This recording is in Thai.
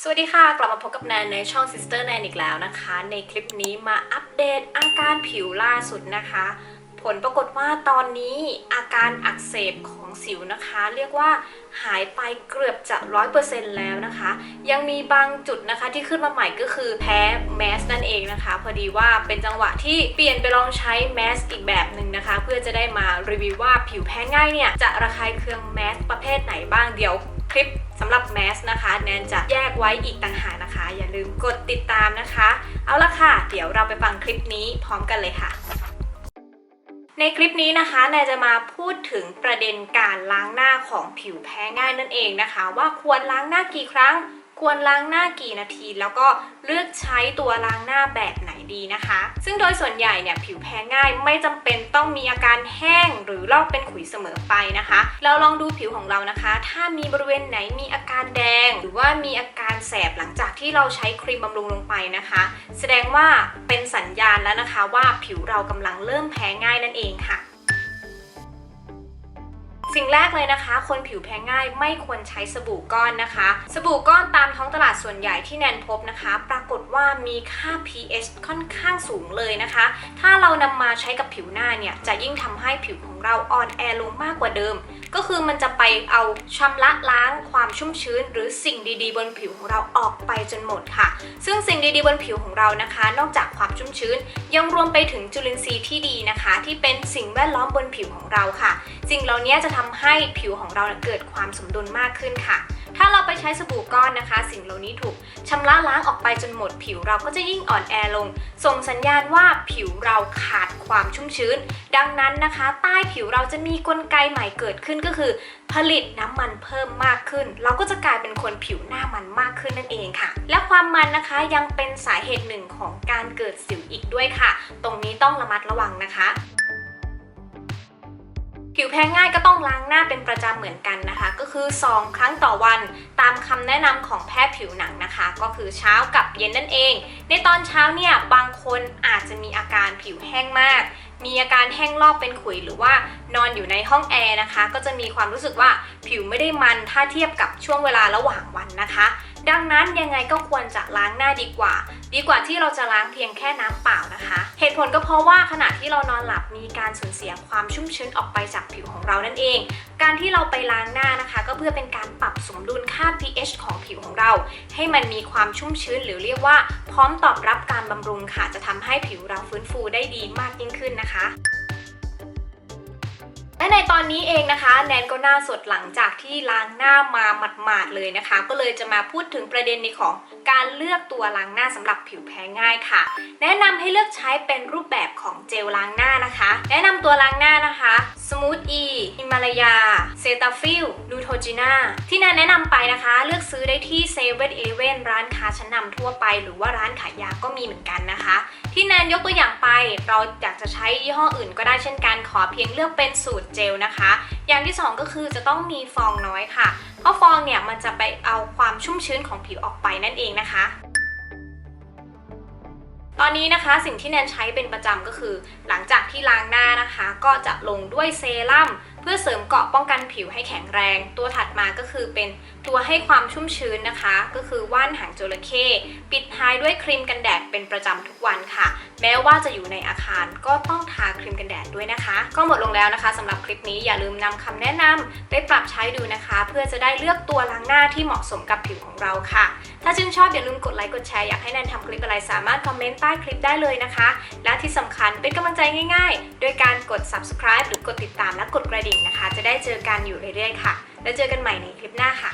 สวัสดีค่ะ กลับมาพบกับแนนในช่อง Sister แนนอีกแล้วนะคะ ในคลิปนี้มาอัปเดตอาการผิวล่าสุดนะคะ ผลปรากฏว่าตอนนี้อาการอักเสบของสิวนะคะ เรียกว่าหายไปเกือบจะ 100%แล้วนะคะ ยังมีบางจุดนะคะที่ขึ้นมาใหม่ก็คือแพ้แมสนั่นเองนะคะ พอดีว่าเป็นจังหวะที่เปลี่ยนไปลองใช้แมสอีกแบบหนึ่งนะคะ เพื่อจะได้มารีวิวว่าผิวแพ้ง่ายเนี่ยจะระคายเคืองแมสประเภทไหนบ้างเดี๋ยว คลิปสำหรับแมสนะคะ แนนจะแยกไว้อีกต่างหากนะคะ อย่าลืมกดติดตามนะคะ เอาละค่ะ เดี๋ยวเราไปฟังคลิปนี้พร้อมกันเลยค่ะในคลิปนี้นะคะแนนจะมาพูดถึงประเด็นการล้างหน้าของผิวแพ้ง่ายนั่นเองนะคะ ว่าควรล้างหน้ากี่ครั้ง ควรล้างหน้ากี่นาที แล้วก็เลือกใช้ตัวล้างหน้าแบบไหน ดีนะคะ ซึ่งโดยส่วนใหญ่เนี่ยผิวแพ้ง่ายไม่จำเป็นต้องมีอาการแห้งหรือลอกเป็นขุยเสมอไปนะคะ เราลองดูผิวของเรานะคะ ถ้ามีบริเวณไหนมีอาการแดง หรือว่ามีอาการแสบหลังจากที่เราใช้ครีมบำรุงลงไปนะคะ แสดงว่าเป็นสัญญาณแล้วนะคะว่าผิวเรากำลังเริ่มแพ้ง่ายนั่นเองค่ะ สิ่งแรกเลยนะคะ คนผิวแพ้ง่ายไม่ควรใช้สบู่ก้อนนะคะ สบู่ก้อนตามท้องตลาดส่วนใหญ่ที่แนนพบนะคะ ปรากฏว่ามีค่า pH ค่อนข้างสูงเลยนะคะ ถ้าเรานำมาใช้กับผิวหน้าเนี่ย จะยิ่งทำให้ผิวของเราอ่อนแอลงมากกว่าเดิม ก็คือมันจะไปเอาชำระล้างความชุ่มชื้น หรือสิ่งดีๆ บนผิวของเราออกไปจนหมดค่ะ ซึ่งสิ่งดีๆ บนผิวของเรานะคะ นอกจากความชุ่มชื้น ยังรวมไปถึงจุลินทรีย์ที่ดีนะคะ ที่เป็นสิ่งแวดล้อมบนผิวของเราค่ะ สิ่งเหล่านี้จะทำให้ผิวของเราเกิดความสมดุลมากขึ้นค่ะ ถ้าเราไปใช้สบู่ก้อนนะคะ สิ่งเหล่านี้ถูกชำระล้างออกไปจนหมด ผิวเราก็จะยิ่งอ่อนแอลง ส่งสัญญาณว่าผิวเราขาดความชุ่มชื้น ดังนั้นนะคะ ใต้ผิวเราจะมีกลไกใหม่เกิดขึ้นก็คือ ผลิตน้ำมันเพิ่มมากขึ้น เราก็จะกลายเป็นคนผิวหน้ามันมากขึ้นนั่นเองค่ะ และความมันนะคะยังเป็นสาเหตุหนึ่งของการเกิดสิวอีกด้วยค่ะ ตรงนี้ต้องระมัดระวังนะคะ ผิวแพ้ง่ายก็ต้องล้างหน้าเป็นประจำเหมือนกันนะคะ ก็คือ 2 ครั้งต่อวันตามคำแนะนำของแพทย์ผิวหนังนะคะ ก็คือเช้ากับเย็นนั่นเอง ในตอนเช้าเนี่ยบางคนอาจจะมีอาการผิวแห้งมากมีอาการแห้งลอกเป็นขุยหรือว่านอนอยู่ในห้องแอร์นะคะ ก็จะมีความรู้สึกว่าผิวไม่ได้มันถ้าเทียบกับช่วงเวลาระหว่างวันนะคะ ดังนั้นยังไงก็ควรจะล้างหน้าดีกว่า ดีกว่าที่เราจะล้างเพียงแค่น้ำเปล่านะคะ เหตุผลก็เพราะว่าขณะที่เรานอนหลับมีการสูญเสียความชุ่มชื้นออกไปจากผิวของเรานั่นเอง การที่เราไปล้างหน้านะคะ ก็เพื่อเป็นการปรับสมดุลค่า pH ของผิวของเรา ให้มันมีความชุ่มชื้นหรือเรียกว่า พร้อมตอบรับการบำรุงค่ะจะทำให้ผิวเราฟื้นฟูได้ดีมากยิ่งขึ้นนะคะ และในตอนนี้เองนะคะ แนนก็หน้าสดหลังจากที่ล้างหน้ามาหมาดๆเลยนะคะ ก็เลยจะมาพูดถึงประเด็นในของการเลือกตัวล้างหน้าสำหรับผิวแพ้ง่ายค่ะ แนะนำให้เลือกใช้เป็นรูปแบบของเจลล้างหน้านะคะ แนะนำตัวล้างหน้านะคะ Smooth E ฮิมาลายา ซตาฟิลนูโทจิน่าที่แนนแนะนำไปนะคะ เลือกซื้อได้ที่เซเว่นเอเว่นร้านค้าชั้นนำทั่วไป หรือว่าร้านขายยาก็มีเหมือนกันนะคะ ที่แนนยกตัวอย่างไปเราอยากจะใช้ยี่ห้ออื่นก็ได้เช่นกันขอเพียงเลือกเป็นสูตรเจลนะคะ อย่างที่สองก็คือจะต้องมีฟองน้อยค่ะเพราะฟองเนี่ยมันจะไปเอาความชุ่มชื้นของผิวออกไปนั่นเองนะคะตอนนี้นะคะสิ่งที่แนนใช้เป็นประจำก็คือ หลังจากที่ล้างหน้านะคะ ก็จะลงด้วยเซรั่ม พื่อเสริมเกราะป้องกันผิวให้แข็งแรง ตัวถัดมาก็คือเป็นตัวให้ความชุ่มชื้นนะคะ ก็คือว่านหางจระเข้ปิดท้ายด้วยครีมกันแดดเป็นประจำทุกวันค่ะ แม้ว่าจะอยู่ในอาคารก็ต้องทาครีมกันแดดด้วยนะคะ ก็หมดลงแล้วนะคะสำหรับคลิปนี้อย่าลืมนำคำแนะนำไปปรับใช้ดูนะคะ เพื่อจะได้เลือกตัวล้างหน้าที่เหมาะสมกับผิวของเราค่ะ ถ้าชื่นชอบอย่าลืมกดไลค์กดแชร์อยากให้แนนทำคลิปอะไรสามารถคอมเมนต์ใต้คลิปได้เลยนะคะ และที่สำคัญเป็นกำลังใจง่าย ๆ โดยการกด subscribe หรือกดติดตามและกดกระดิ่งนะคะ จะได้เจอกันอยู่เรื่อยๆค่ะ แล้วเจอกันใหม่ในคลิปหน้าค่ะ